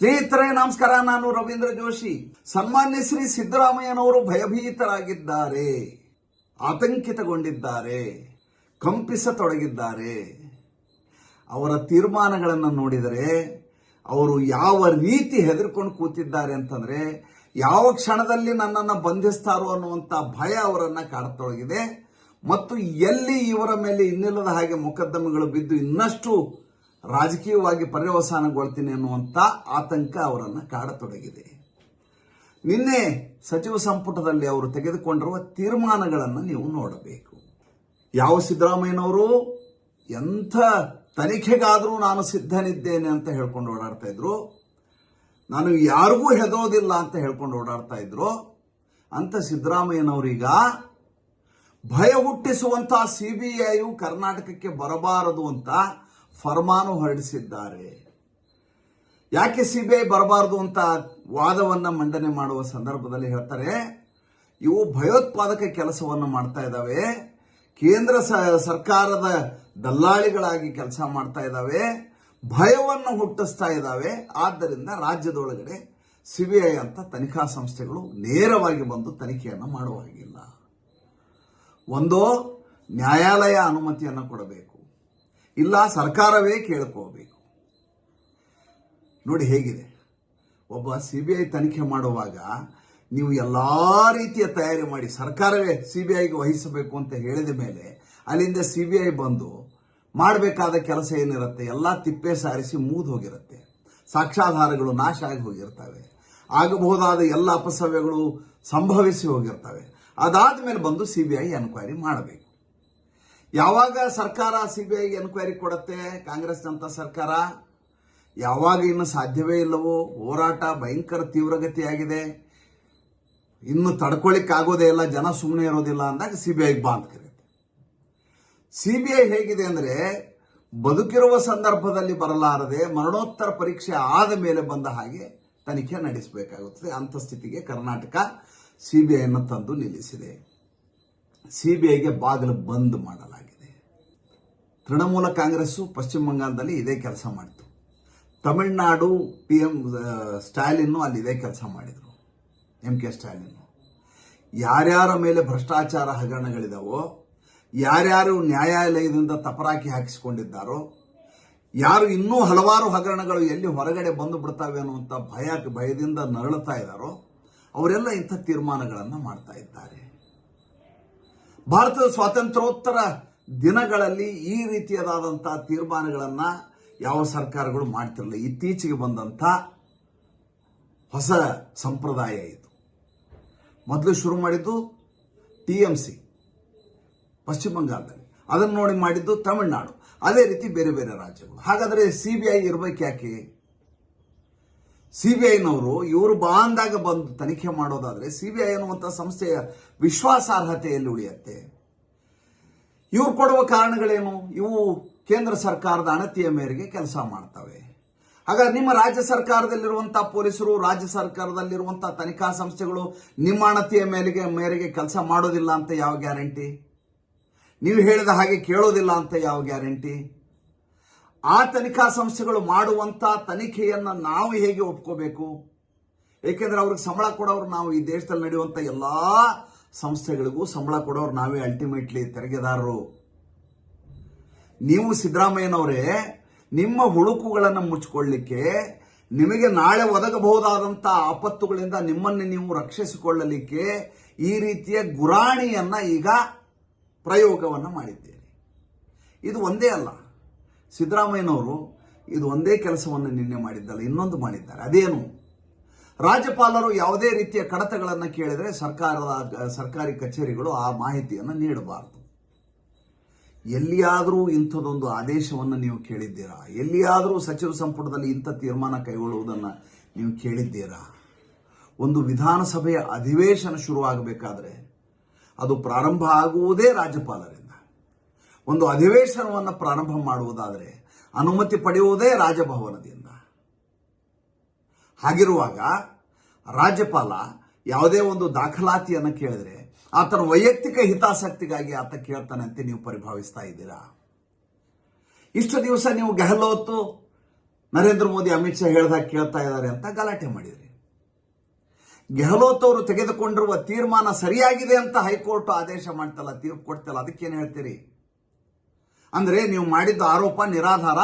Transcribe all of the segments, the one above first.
ಸ್ನೇಹಿತರೆ, ನಮಸ್ಕಾರ. ನಾನು ರವೀಂದ್ರ ಜೋಶಿ. ಸನ್ಮಾನ್ಯ ಶ್ರೀ ಸಿದ್ದರಾಮಯ್ಯನವರು ಭಯಭೀತರಾಗಿದ್ದಾರೆ, ಆತಂಕಿತಗೊಂಡಿದ್ದಾರೆ, ಕಂಪಿಸತೊಡಗಿದ್ದಾರೆ. ಅವರ ತೀರ್ಮಾನಗಳನ್ನು ನೋಡಿದರೆ, ಅವರು ಯಾವ ರೀತಿ ಹೆದರ್ಕೊಂಡು ಕೂತಿದ್ದಾರೆ ಅಂತಂದ್ರೆ, ಯಾವ ಕ್ಷಣದಲ್ಲಿ ನನ್ನನ್ನು ಬಂಧಿಸ್ತಾರೋ ಅನ್ನುವಂಥ ಭಯ ಅವರನ್ನು ಕಾಡತೊಡಗಿದೆ ಮತ್ತು ಎಲ್ಲಿ ಇವರ ಮೇಲೆ ಇನ್ನಿಲ್ಲದ ಹಾಗೆ ಮೊಕದ್ದಮೆಗಳು ಬಿದ್ದು ಇನ್ನಷ್ಟು ರಾಜಕೀಯವಾಗಿ ಪರ್ಯವಸಾನಗೊಳ್ತೀನಿ ಅನ್ನುವಂಥ ಆತಂಕ ಅವರನ್ನು ಕಾಡತೊಡಗಿದೆ. ನಿನ್ನೆ ಸಚಿವ ಸಂಪುಟದಲ್ಲಿ ಅವರು ತೆಗೆದುಕೊಂಡಿರುವ ತೀರ್ಮಾನಗಳನ್ನು ನೀವು ನೋಡಬೇಕು. ಯಾವ ಸಿದ್ದರಾಮಯ್ಯನವರು ಎಂಥ ತನಿಖೆಗಾದರೂ ನಾನು ಸಿದ್ಧನಿದ್ದೇನೆ ಅಂತ ಹೇಳ್ಕೊಂಡು ಓಡಾಡ್ತಾ ಇದ್ರು. ನಾನು ಯಾರಿಗೂ ಹೆದರೋದಿಲ್ಲ ಅಂತ ಹೇಳ್ಕೊಂಡು ಓಡಾಡ್ತಾ ಇದ್ರು. ಅಂತ ಸಿದ್ದರಾಮಯ್ಯನವರೀಗ ಭಯ ಹುಟ್ಟಿಸುವಂತಹ ಸಿಬಿಐಯು ಕರ್ನಾಟಕಕ್ಕೆ ಬರಬಾರದು ಅಂತ ಫರ್ಮಾನು ಹೊರಡಿಸಿದ್ದಾರೆ. ಯಾಕೆ ಸಿಬಿಐ ಬರಬಾರದು ಅಂತ ವಾದವನ್ನು ಮಂಡನೆ ಮಾಡುವ ಸಂದರ್ಭದಲ್ಲಿ ಹೇಳ್ತಾರೆ, ಇವು ಭಯೋತ್ಪಾದಕ ಕೆಲಸವನ್ನು ಮಾಡ್ತಾ ಇದ್ದಾವೆ, ಕೇಂದ್ರ ಸರ್ಕಾರದ ದಲ್ಲಾಳಿಗಳಾಗಿ ಕೆಲಸ ಮಾಡ್ತಾ ಇದ್ದಾವೆ, ಭಯವನ್ನು ಹುಟ್ಟಿಸ್ತಾ ಇದ್ದಾವೆ, ಆದ್ದರಿಂದ ರಾಜ್ಯದೊಳಗಡೆ ಸಿಬಿಐ ಅಂತ ತನಿಖಾ ಸಂಸ್ಥೆಗಳು ನೇರವಾಗಿ ಬಂದು ತನಿಖೆಯನ್ನು ಮಾಡುವ ಹಾಗಿಲ್ಲ. ಒಂದೋ ನ್ಯಾಯಾಲಯ ಅನುಮತಿಯನ್ನು ಕೊಡಬೇಕು ಇಲ್ಲ, ಸರ್ಕಾರವೇ ಕೇಳ್ಕೋಬೇಕು. ನೋಡಿ ಹೇಗಿದೆ. ಒಬ್ಬ ಸಿ ಬಿ ಐ ತನಿಖೆ ಮಾಡುವಾಗ ನೀವು ಎಲ್ಲ ರೀತಿಯ ತಯಾರಿ ಮಾಡಿ ಸರ್ಕಾರವೇ ಸಿ ಬಿ ಐಗೆ ವಹಿಸಬೇಕು ಅಂತ ಹೇಳಿದ ಮೇಲೆ ಅಲ್ಲಿಂದ ಸಿ ಬಿ ಐ ಬಂದು ಮಾಡಬೇಕಾದ ಕೆಲಸ ಏನಿರುತ್ತೆ, ಎಲ್ಲ ತಿಪ್ಪೆ ಸಾರಿಸಿ ಮೂದು ಹೋಗಿರುತ್ತೆ. ಸಾಕ್ಷಾಧಾರಗಳು ನಾಶ ಆಗಿ ಹೋಗಿರ್ತವೆ. ಆಗಬಹುದಾದ ಎಲ್ಲ ಅಪಸವ್ಯಗಳು ಸಂಭವಿಸಿ ಹೋಗಿರ್ತವೆ. ಅದಾದ ಮೇಲೆ ಬಂದು ಸಿ ಬಿ ಐ ಎನ್ಕ್ವೈರಿ ಮಾಡಬೇಕು. ಯಾವಾಗ ಸರ್ಕಾರ ಸಿಬಿಐ ಎನ್ಕ್ವೈರಿ ಕೊಡುತ್ತೆ? ಕಾಂಗ್ರೆಸ್ನಂಥ ಸರ್ಕಾರ? ಯಾವಾಗ ಇನ್ನು ಸಾಧ್ಯವೇ ಇಲ್ಲವೋ? ಹೋರಾಟ ಭಯಂಕರ ತೀವ್ರಗತಿಯಾಗಿದೆ. ಇನ್ನು ತಡ್ಕೊಳ್ಳಿಕ್ಕಾಗೋದೇ ಇಲ್ಲ, ಜನ ಸುಮ್ಮನೆ ಇರೋದಿಲ್ಲ ಅಂದಾಗ ಸಿಬಿಐ ಬಾ ಅಂತ ಕರೆಯುತ್ತೆ ಸಿಬಿಐ ಹೇಗಿದೆ ಅಂದ್ರೆ, ಬದುಕಿರುವ ಸಂದರ್ಭದಲ್ಲಿ ಬರಲಾರದೆ ಮರಣೋತ್ತರ ಪರೀಕ್ಷೆ ಆದ ಮೇಲೆ ಬಂದ ಹಾಗೆ ತನಿಖೆ ನಡೆಸಬೇಕಾಗುತ್ತದೆ. ಅಂತ ಸ್ಥಿತಿಗೆ ಕರ್ನಾಟಕ ಸಿಬಿಐನ ತಂದು ನಿಲ್ಲಿಸಿದೆ. ಸಿಬಿಐಗೆ ಬಾಗಿಲು ಬಂದ್ ಮಾಡಲಾಗಿದೆ. ತೃಣಮೂಲ ಕಾಂಗ್ರೆಸ್ಸು ಪಶ್ಚಿಮ ಬಂಗಾಳದಲ್ಲಿ ಇದೇ ಕೆಲಸ ಮಾಡಿತು. ತಮಿಳುನಾಡು ಪಿ ಎಂ ಸ್ಟಾಲಿನ್ನು ಅಲ್ಲಿ ಇದೇ ಕೆಲಸ ಮಾಡಿದರು, ಎಂ ಕೆ ಸ್ಟಾಲಿನ್ ಯಾರ್ಯಾರ ಮೇಲೆ ಭ್ರಷ್ಟಾಚಾರ ಹಗರಣಗಳಿದಾವೋ, ಯಾರ್ಯಾರು ನ್ಯಾಯಾಲಯದಿಂದ ತಪರಾಕಿ ಹಾಕಿಸಿಕೊಂಡಿದ್ದಾರೋ, ಯಾರು ಇನ್ನೂ ಹಲವಾರು ಹಗರಣಗಳು ಎಲ್ಲಿ ಹೊರಗಡೆ ಬಂದು ಬಿಡ್ತಾವೆ ಅನ್ನುವಂಥ ಭಯ, ಭಯದಿಂದ ನರಳುತ್ತಾ ಇದ್ದಾರೋ ಅವರೆಲ್ಲ ಇಂಥ ತೀರ್ಮಾನಗಳನ್ನು ಮಾಡ್ತಾ ಇದ್ದಾರೆ. ಭಾರತದ ಸ್ವಾತಂತ್ರ್ಯೋತ್ತರ ದಿನಗಳಲ್ಲಿ ಈ ರೀತಿಯಾದಂತಹ ತೀರ್ಮಾನಗಳನ್ನ ಯಾವ ಸರ್ಕಾರಗಳು ಮಾಡ್ತಿರಲಿಲ್ಲ. ಇತ್ತೀಚೆಗೆ ಬಂದಂಥ ಹೊಸ ಸಂಪ್ರದಾಯ ಇದು. ಮೊದಲು ಶುರು ಮಾಡಿದ್ದು ಟಿ ಎಂ ಸಿ, ಪಶ್ಚಿಮ ಬಂಗಾಳದಲ್ಲಿ. ಅದನ್ನು ನೋಡಿ ಮಾಡಿದ್ದು ತಮಿಳುನಾಡು. ಅದೇ ರೀತಿ ಬೇರೆ ಬೇರೆ ರಾಜ್ಯಗಳು. ಹಾಗಾದರೆ ಸಿ ಬಿ ಐ ಯಾಕೆ? ಸಿಬಿಐನವರು ಇವರು ಬಾಂದಾಗ ಬಂದು ತನಿಖೆ ಮಾಡೋದಾದ್ರೆ ಸಿಬಿಐ ಅನ್ನುವಂಥ ಸಂಸ್ಥೆಯ ವಿಶ್ವಾಸಾರ್ಹತೆಯಲ್ಲಿ ಉಳಿಯುತ್ತೆ. ಇವ್ರು ಕೊಡುವ ಕಾರಣಗಳೇನು? ಇವು ಕೇಂದ್ರ ಸರ್ಕಾರದ ಅಣತಿಯ ಮೇರೆಗೆ ಕೆಲಸ ಮಾಡ್ತವೆ. ಹಾಗಾದ್ರೆ ನಿಮ್ಮ ರಾಜ್ಯ ಸರ್ಕಾರದಲ್ಲಿರುವಂತಹ ಪೊಲೀಸರು, ರಾಜ್ಯ ಸರ್ಕಾರದಲ್ಲಿರುವಂತಹ ತನಿಖಾ ಸಂಸ್ಥೆಗಳು ನಿಮ್ಮ ಅಣತಿಯ ಮೇರೆಗೆ ಮೇರೆಗೆ ಕೆಲಸ ಮಾಡೋದಿಲ್ಲ ಅಂತ ಯಾವ ಗ್ಯಾರಂಟಿ? ನೀವು ಹೇಳಿದ ಹಾಗೆ ಕೇಳೋದಿಲ್ಲ ಅಂತ ಯಾವ ಗ್ಯಾರಂಟಿ? ಆ ತನಿಖಾ ಸಂಸ್ಥೆಗಳು ಮಾಡುವಂತ ತನಿಖೆಯನ್ನ ನಾವು ಹೇಗೆ ಒಪ್ಕೋಬೇಕು? ಏಕೆಂದ್ರೆ ಅವ್ರಿಗೆ ಸಂಬಳ ಕೊಡೋರು ನಾವು ಈ ದೇಶದಲ್ಲಿ ನಡೆಯುವಂತ ಎಲ್ಲಾ ಸಂಸ್ಥೆಗಳಿಗೂ ಸಂಬಳ ಕೊಡೋರು ನಾವೇ ಅಲ್ಟಿಮೇಟ್ಲಿ ತೆರಿಗೆದಾರರು. ನೀವು ಸಿದ್ದರಾಮಯ್ಯನವರೇ, ನಿಮ್ಮ ಹುಳುಕುಗಳನ್ನು ಮುಚ್ಚಿಕೊಳ್ಳಿಕ್ಕೆ ನಿಮಗೆ ನಾಳೆ ಒದಗಬಹುದಾದಂಥ ಆಪತ್ತುಗಳಿಂದ ನಿಮ್ಮನ್ನು ನೀವು ರಕ್ಷಿಸಿಕೊಳ್ಳಲಿಕ್ಕೆ ಈ ರೀತಿಯ ಗುರಾಣಿಯನ್ನು ಈಗ ಪ್ರಯೋಗವನ್ನು ಮಾಡಿದ್ದೇವೆ ಇದು ಒಂದೇ ಅಲ್ಲ. ಸಿದ್ದರಾಮಯ್ಯನವರು ಇದು ಒಂದೇ ಕೆಲಸವನ್ನು ನಿನ್ನೆ ಮಾಡಿದ್ದಲ್ಲ, ಇನ್ನೊಂದು ಮಾಡಿದ್ದಾರೆ. ಅದೇನು? ರಾಜ್ಯಪಾಲರು ಯಾವುದೇ ರೀತಿಯ ಕಡತಗಳನ್ನು ಕೇಳಿದರೆ ಸರ್ಕಾರದ, ಸರ್ಕಾರಿ ಕಚೇರಿಗಳು ಆ ಮಾಹಿತಿಯನ್ನು ನೀಡಬಾರದು. ಎಲ್ಲಿಯಾದರೂ ಇಂಥದೊಂದು ಆದೇಶವನ್ನು ನೀವು ಕೇಳಿದ್ದೀರಾ? ಎಲ್ಲಿಯಾದರೂ ಸಚಿವ ಸಂಪುಟದಲ್ಲಿ ಇಂಥ ತೀರ್ಮಾನ ಕೈಗೊಳ್ಳುವುದನ್ನು ನೀವು ಕೇಳಿದ್ದೀರಾ? ಒಂದು ವಿಧಾನಸಭೆಯ ಅಧಿವೇಶನ ಶುರುವಾಗಬೇಕಾದ್ರೆ ಅದು ಪ್ರಾರಂಭ ಆಗುವುದೇ ರಾಜ್ಯಪಾಲರಿಂದ. ಒಂದು ಅಧಿವೇಶನವನ್ನು ಪ್ರಾರಂಭ ಮಾಡುವುದಾದರೆ ಅನುಮತಿ ಪಡೆಯುವುದೇ ರಾಜಭವನದಿಂದ. ಹಾಗಿರುವಾಗ ರಾಜ್ಯಪಾಲ ಯಾವುದೇ ಒಂದು ದಾಖಲಾತಿಯನ್ನು ಕೇಳಿದ್ರೆ ಆತನ ವೈಯಕ್ತಿಕ ಹಿತಾಸಕ್ತಿಗಾಗಿ ಆತ ಕೇಳ್ತಾನೆ ಅಂತ ನೀವು ಪರಿಭಾವಿಸ್ತಾ ಇದ್ದೀರಾ? ಇಷ್ಟು ದಿವಸ ನೀವು ಗೆಹ್ಲೋತ್ ನರೇಂದ್ರ ಮೋದಿ ಅಮಿತ್ ಶಾ ಹೇಳ್ದಾಗ ಕೇಳ್ತಾ ಇದ್ದಾರೆ ಅಂತ ಗಲಾಟೆ ಮಾಡಿದ್ರಿ. ಗೆಹ್ಲೋತ್ ಅವರು ತೆಗೆದುಕೊಂಡಿರುವ ತೀರ್ಮಾನ ಸರಿಯಾಗಿದೆ ಅಂತ ಹೈಕೋರ್ಟ್ ಆದೇಶ ಮಾಡ್ತಲ್ಲ, ತೀರ್ಪು ಕೊಡ್ತಲ್ಲ, ಅದಕ್ಕೇನು ಹೇಳ್ತೀರಿ? ಅಂದ್ರೆ ನೀವು ಮಾಡಿದ್ದ ಆರೋಪ ನಿರಾಧಾರ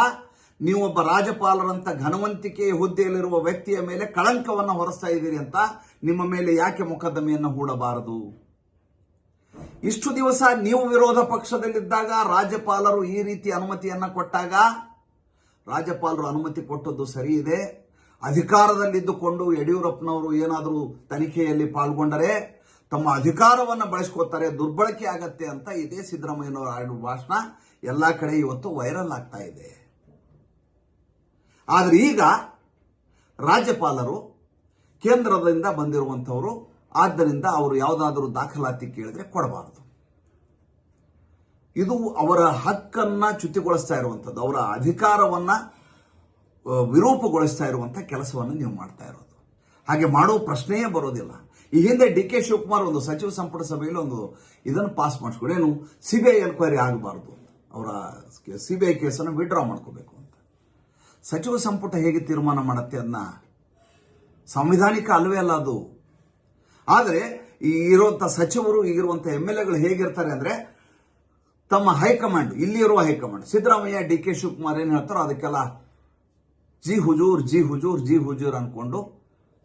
ನೀವು ಒಬ್ಬ ರಾಜ್ಯಪಾಲರಂತ ಘನವಂತಿಕೆ ಹುದ್ದೆಯಲ್ಲಿರುವ ವ್ಯಕ್ತಿಯ ಮೇಲೆ ಕಳಂಕವನ್ನ ಹೊರಸ್ತಾ ಇದ್ದೀರಿ ಅಂತ ನಿಮ್ಮ ಮೇಲೆ ಯಾಕೆ ಮೊಕದ್ದಮೆಯನ್ನು ಹೂಡಬಾರದು? ಇಷ್ಟು ದಿವಸ ನೀವು ವಿರೋಧ ಪಕ್ಷದಲ್ಲಿದ್ದಾಗ ರಾಜ್ಯಪಾಲರು ಈ ರೀತಿ ಅನುಮತಿಯನ್ನ ಕೊಟ್ಟಾಗ? ರಾಜ್ಯಪಾಲರು ಅನುಮತಿ ಕೊಟ್ಟದ್ದು ಸರಿ ಇದೆ. ಅಧಿಕಾರದಲ್ಲಿದ್ದುಕೊಂಡು ಯಡಿಯೂರಪ್ಪನವರು ಏನಾದರೂ ತನಿಖೆಯಲ್ಲಿ ಪಾಲ್ಗೊಂಡರೆ ತಮ್ಮ ಅಧಿಕಾರವನ್ನು ಬಳಸ್ಕೋತಾರೆ ದುರ್ಬಳಕೆ ಆಗತ್ತೆ ಅಂತ ಇದೇ ಸಿದ್ದರಾಮಯ್ಯನವರ ಭಾಷಣ ಎಲ್ಲಾ ಕಡೆ ಇವತ್ತು ವೈರಲ್ ಆಗ್ತಾ ಇದೆ. ಆದ್ರೆ ಈಗ ರಾಜ್ಯಪಾಲರು ಕೇಂದ್ರದಿಂದ ಬಂದಿರುವಂಥವರು, ಆದ್ದರಿಂದ ಅವರು ಯಾವುದಾದರೂ ದಾಖಲಾತಿ ಕೇಳಿದ್ರೆ ಕೊಡಬಾರದು. ಇದು ಅವರ ಹಕ್ಕನ್ನ ಚ್ಯುತಿಗೊಳಿಸ್ತಾ ಇರುವಂಥದ್ದು, ಅವರ ಅಧಿಕಾರವನ್ನ ವಿರೂಪಗೊಳಿಸ್ತಾ ಇರುವಂಥ ಕೆಲಸವನ್ನು ನೀವು ಮಾಡ್ತಾ ಇರೋದು. ಹಾಗೆ ಮಾಡೋ ಪ್ರಶ್ನೆಯೇ ಬರೋದಿಲ್ಲ. ಈ ಹಿಂದೆ ಡಿ ಕೆ ಶಿವಕುಮಾರ್ ಒಂದು ಸಚಿವ ಸಂಪುಟ ಸಭೆಯಲ್ಲಿ ಒಂದು ಇದನ್ನು ಪಾಸ್ ಮಾಡಿಸ್ಕೊಂಡು ಏನು, ಸಿ ಬಿ ಐ ಎನ್ಕ್ವೈರಿ ಆಗಬಾರ್ದು ಅವರ ಸಿ ಬಿ ಐ ಕೇಸನ್ನು ವಿಡ್ರಾ ಮಾಡ್ಕೋಬೇಕು. ಸಚಿವ ಸಂಪುಟ ಹೇಗೆ ತೀರ್ಮಾನ ಮಾಡುತ್ತೆ ಅದನ್ನ ಸಂವಿಧಾನಿಕ ಅಲ್ವೇ ಅಲ್ಲ ಅದು. ಆದರೆ ಈ ಇರುವಂಥ ಸಚಿವರು ಈಗಿರುವಂಥ ಎಂ ಎಲ್ ಎಗಳು ಹೇಗಿರ್ತಾರೆ ಅಂದ್ರೆ ತಮ್ಮ ಹೈಕಮಾಂಡ್ ಇಲ್ಲಿರುವ high command, Siddaramaiah, D K Shivakumar ಏನು ಹೇಳ್ತಾರೋ ಅದಕ್ಕೆಲ್ಲ ಜಿ ಹುಜೂರ್ ಜಿ ಹುಜೂರ್ ಜಿ ಹುಜೂರ್ ಅನ್ಕೊಂಡು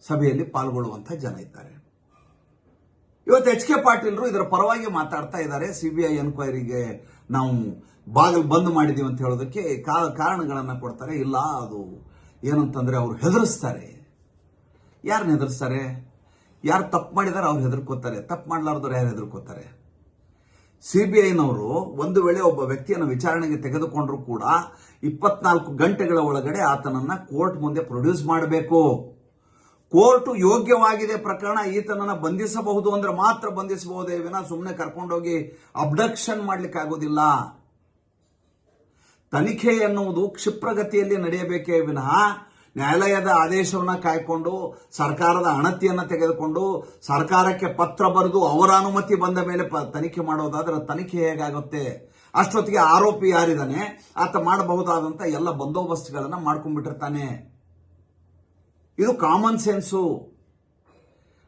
ಸಭೆಯಲ್ಲಿ ಪಾಲ್ಗೊಳ್ಳುವಂಥ ಜನ ಇದ್ದಾರೆ. ಇವತ್ತು ಎಚ್ ಕೆ ಪಾಟೀಲ್ರು ಇದರ ಪರವಾಗಿ ಮಾತಾಡ್ತಾ ಇದ್ದಾರೆ. ಸಿಬಿಐ ಎನ್ಕ್ವೈರಿಗೆ ನಾವು ಬಾಗಿಲು ಬಂದ್ ಮಾಡಿದೀವಿ ಅಂತ ಹೇಳೋದಕ್ಕೆ ಕಾರಣಗಳನ್ನು ಕೊಡ್ತಾರೆ. ಇಲ್ಲ, ಅದು ಏನಂತಂದ್ರೆ ಅವ್ರು ಹೆದರಿಸ್ತಾರೆ. ಯಾರನ್ನ ಹೆದರ್ಸ್ತಾರೆ? ಯಾರು ತಪ್ಪು ಮಾಡಿದಾರೆ ಅವ್ರು ಹೆದರ್ಕೋತಾರೆ. ತಪ್ಪು ಮಾಡಲಾರ್ದವ್ರು ಯಾರು ಹೆದರ್ಕೋತಾರೆ? ಐನವರು ಒಂದು ವೇಳೆ ಒಬ್ಬ ವ್ಯಕ್ತಿಯನ್ನು ವಿಚಾರಣೆಗೆ ತೆಗೆದುಕೊಂಡ್ರು ಕೂಡ ಇಪ್ಪತ್ನಾಲ್ಕು ಗಂಟೆಗಳ ಒಳಗಡೆ ಆತನನ್ನ ಕೋರ್ಟ್ ಮುಂದೆ ಪ್ರೊಡ್ಯೂಸ್ ಮಾಡಬೇಕು. ಕೋರ್ಟು ಯೋಗ್ಯವಾಗಿದೆ ಪ್ರಕರಣ, ಈತನನ್ನ ಬಂಧಿಸಬಹುದು ಅಂದ್ರೆ ಮಾತ್ರ ಬಂಧಿಸಬಹುದೇ ವಿನ ಸುಮ್ಮನೆ ಕರ್ಕೊಂಡೋಗಿ ಅಬ್ಡಕ್ಷನ್ ಮಾಡ್ಲಿಕ್ಕೆ ಆಗೋದಿಲ್ಲ ತನಿಖೆ ಎನ್ನುವುದು ಕ್ಷಿಪ್ರಗತಿಯಲ್ಲಿ ನಡೆಯಬೇಕೇ ವಿನಃ ನ್ಯಾಯಾಲಯದ ಆದೇಶವನ್ನು ಕಾಯ್ಕೊಂಡು, ಸರ್ಕಾರದ ಅಣತಿಯನ್ನು ತೆಗೆದುಕೊಂಡು, ಸರ್ಕಾರಕ್ಕೆ ಪತ್ರ ಬರೆದು ಅವರ ಅನುಮತಿ ಬಂದ ಮೇಲೆ ಪ- ತನಿಖೆ ಮಾಡೋದಾದ್ರೆ ತನಿಖೆ ಹೇಗಾಗುತ್ತೆ? ಅಷ್ಟೊತ್ತಿಗೆ ಆರೋಪಿ ಯಾರಿದ್ದಾನೆ ಆತ ಮಾಡಬಹುದಾದಂಥ ಎಲ್ಲ ಬಂದೋಬಸ್ತ್ಗಳನ್ನ ಮಾಡ್ಕೊಂಡ್ಬಿಟ್ಟಿರ್ತಾನೆ. ಇದು ಕಾಮನ್ ಸೆನ್ಸು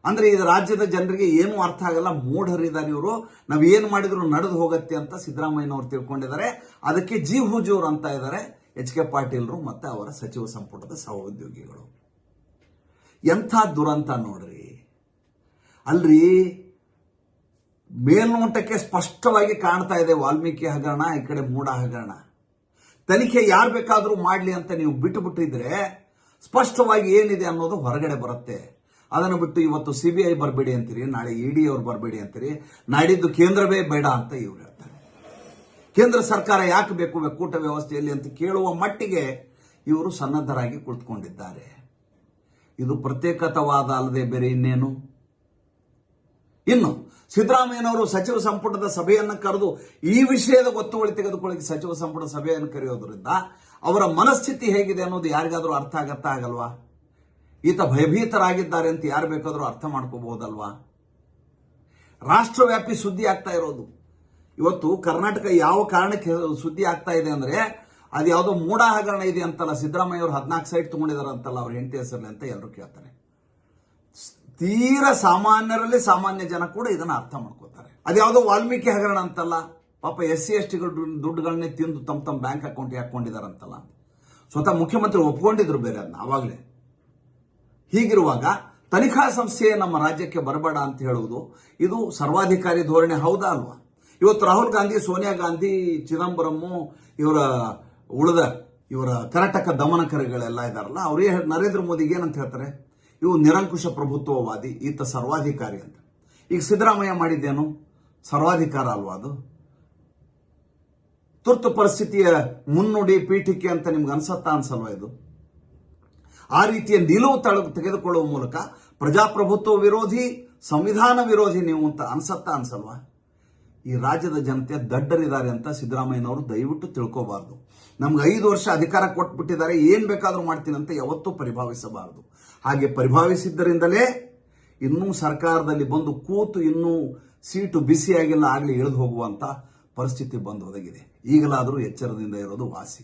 ಅಂದ್ರೆ ಇದು ರಾಜ್ಯದ ಜನರಿಗೆ ಏನು ಅರ್ಥ ಆಗಲ್ಲ ಮೂಢರಿದ್ದಾರೆ ಇವರು. ನಾವು ಏನು ಮಾಡಿದ್ರು ನಡೆದು ಹೋಗತ್ತೆ ಅಂತ ಸಿದ್ದರಾಮಯ್ಯನವರು ತಿಳ್ಕೊಂಡಿದ್ದಾರೆ. ಅದಕ್ಕೆ ಜಿ ಹುಜೂರ್ ಅಂತ ಇದ್ದಾರೆ. ಎಚ್ ಕೆ ಪಾಟೀಲ್ರು ಮತ್ತೆ ಅವರ ಸಚಿವ ಸಂಪುಟದ ಸಹೋದ್ಯೋಗಿಗಳು. ಎಂಥ ದುರಂತ ನೋಡ್ರಿ. ಅಲ್ರಿ, ಮೇಲ್ನೋಟಕ್ಕೆ ಸ್ಪಷ್ಟವಾಗಿ ಕಾಣ್ತಾ ಇದೆ ವಾಲ್ಮೀಕಿ ಹಗರಣ, ಈ ಕಡೆ ಮೂಡ ಹಗರಣ. ತನಿಖೆ ಯಾರು ಬೇಕಾದರೂ ಮಾಡ್ಲಿ ಅಂತ ನೀವು ಬಿಟ್ಟು ಬಿಟ್ಟಿದ್ರೆ ಸ್ಪಷ್ಟವಾಗಿ ಏನಿದೆ ಅನ್ನೋದು ಹೊರಗಡೆ ಬರುತ್ತೆ. ಅದನ್ನು ಬಿಟ್ಟು ಇವತ್ತು ಸಿ ಬಿ ಐ ಬರಬೇಡಿ ಅಂತೀರಿ, ನಾಳೆ ಇಡಿ ಅವ್ರು ಬರಬೇಡಿ ಅಂತೀರಿ. ನಾಡಿದ್ದು ಕೇಂದ್ರವೇ ಬೇಡ ಅಂತ ಇವ್ರು ಹೇಳ್ತಾರೆ. ಕೇಂದ್ರ ಸರ್ಕಾರ ಯಾಕೆ ಬೇಕು ಒಕ್ಕೂಟ ವ್ಯವಸ್ಥೆಯಲ್ಲಿ ಅಂತ ಕೇಳುವ ಮಟ್ಟಿಗೆ ಇವರು ಸನ್ನದ್ಧರಾಗಿ ಕುಳಿತುಕೊಂಡಿದ್ದಾರೆ. ಇದು ಪ್ರತ್ಯೇಕತವಾದ ಅಲ್ಲದೆ ಬೇರೆ ಇನ್ನೇನು? ಇನ್ನು, ಸಿದ್ದರಾಮಯ್ಯನವರು ಸಚಿವ ಸಂಪುಟದ ಸಭೆಯನ್ನು ಕರೆದು ಈ ವಿಷಯದ ಗೊತ್ತುವಳಿ ತೆಗೆದುಕೊಳ್ಳಿ ಸಚಿವ ಸಂಪುಟ ಸಭೆಯನ್ನು ಕರೆಯೋದ್ರಿಂದ ಅವರ ಮನಸ್ಥಿತಿ ಹೇಗಿದೆ ಅನ್ನೋದು ಯಾರಿಗಾದರೂ ಅರ್ಥ ಆಗತ್ತಾ ಆಗಲ್ವಾ? ಈತ ಭಯಭೀತರಾಗಿದ್ದಾರೆ ಅಂತ ಯಾರು ಬೇಕಾದರೂ ಅರ್ಥ ಮಾಡ್ಕೋಬಹುದಲ್ವಾ? ರಾಷ್ಟ್ರವ್ಯಾಪಿ ಸುದ್ದಿ ಆಗ್ತಾ ಇರೋದು. ಇವತ್ತು ಕರ್ನಾಟಕ ಯಾವ ಕಾರಣಕ್ಕೆ ಸುದ್ದಿ ಆಗ್ತಾ ಇದೆ ಅಂದ್ರೆ, ಅದು ಯಾವುದೋ ಮೂಢ ಹಗರಣ ಇದೆ ಅಂತಲ್ಲ ಸಿದ್ದರಾಮಯ್ಯ ಅವರು ಹದಿನಾಲ್ಕು ಸೈಟ್ ತಗೊಂಡಿದ್ದಾರೆ ಅಂತಲ್ಲ ಅವ್ರ ಹೆಂಡತಿ ಹೆಸರಲ್ಲಿ ಅಂತ ಎಲ್ಲರೂ ಕೇಳ್ತಾರೆ. ತೀರ ಸಾಮಾನ್ಯರಲ್ಲಿ ಸಾಮಾನ್ಯ ಜನ ಕೂಡ ಇದನ್ನು ಅರ್ಥ ಮಾಡ್ಕೋತಾರೆ. ಅದ್ಯಾವುದೋ ವಾಲ್ಮೀಕಿ ಹಗರಣ ಅಂತಲ್ಲ, ಪಾಪ ಎಸ್ ಸಿ ಎಸ್ ಟಿಗಳು ದುಡ್ಡುಗಳನ್ನೇ ತಿಂದು ತಮ್ಮ ತಮ್ಮ ಬ್ಯಾಂಕ್ ಅಕೌಂಟ್ಗೆ ಹಾಕೊಂಡಿದಾರಂತಲ್ಲ ಸ್ವತಃ ಮುಖ್ಯಮಂತ್ರಿ ಒಪ್ಕೊಂಡಿದ್ರು ಬೇರೆ ಅದನ್ನ ಅವಾಗಲೇ. ಹೀಗಿರುವಾಗ ತನಿಖಾ ಸಂಸ್ಥೆ ನಮ್ಮ ರಾಜ್ಯಕ್ಕೆ ಬರಬೇಡ ಅಂತ ಹೇಳುವುದು, ಇದು ಸರ್ವಾಧಿಕಾರಿ ಧೋರಣೆ ಹೌದಾ ಅಲ್ವಾ? ಇವತ್ತು ರಾಹುಲ್ ಗಾಂಧಿ, ಸೋನಿಯಾ ಗಾಂಧಿ, ಚಿದಂಬರಮ್ಮು, ಇವರ ಉಳಿದ ಇವರ ಕರ್ನಾಟಕ ದಮನಕರಿಗಳೆಲ್ಲ ಇದಾರಲ್ಲ, ಅವರೇ ನರೇಂದ್ರ ಮೋದಿಗೆ ಏನಂತ ಹೇಳ್ತಾರೆ? ಇವು ನಿರಂಕುಶ ಪ್ರಭುತ್ವವಾದಿ, ಈತ ಸರ್ವಾಧಿಕಾರಿ ಅಂತ. ಈಗ ಸಿದ್ದರಾಮಯ್ಯ ಮಾಡಿದ್ದೇನು? ಸರ್ವಾಧಿಕಾರ ಅಲ್ವಾ ಅದು? ತುರ್ತು ಪರಿಸ್ಥಿತಿಯ ಮುನ್ನುಡಿ ಪೀಠಿಕೆ ಅಂತ ನಿಮ್ಗೆ ಅನ್ಸತ್ತಾ ಅನ್ಸಲ್ವಾ ಇದು? ಆ ರೀತಿಯ ನಿಲುವು ತಳ, ತೆಗೆದುಕೊಳ್ಳುವ ಮೂಲಕ ಪ್ರಜಾಪ್ರಭುತ್ವ ವಿರೋಧಿ, ಸಂವಿಧಾನ ವಿರೋಧಿ ನೀವು ಅಂತ ಅನ್ಸತ್ತಾ ಅನ್ಸಲ್ವಾ? ಈ ರಾಜ್ಯದ ಜನತೆ ದಡ್ಡರಿದ್ದಾರೆ ಅಂತ ಸಿದ್ದರಾಮಯ್ಯನವರು ದಯವಿಟ್ಟು ತಿಳ್ಕೋಬಾರ್ದು. ನಮ್ಗೆ ಐದು ವರ್ಷ ಅಧಿಕಾರ ಕೊಟ್ಬಿಟ್ಟಿದ್ದಾರೆ, ಏನ್ ಬೇಕಾದ್ರೂ ಮಾಡ್ತೀನಿ ಅಂತ ಯಾವತ್ತೂ ಪರಿಭಾವಿಸಬಾರದು. ಹಾಗೆ ಪರಿಭಾವಿಸಿದ್ದರಿಂದಲೇ ಇನ್ನೂ ಸರ್ಕಾರದಲ್ಲಿ ಬಂದು ಕೂತು ಇನ್ನೂ ಸೀಟು ಬಿಸಿಯಾಗಿಲ್ಲ ಆಗಲಿ ಇಳಿದು ಹೋಗುವಂತ ಪರಿಸ್ಥಿತಿ ಬಂದು ಒದಗಿದೆ. ಈಗಲಾದರೂ ಎಚ್ಚರದಿಂದ ಇರೋದು ವಾಸಿ.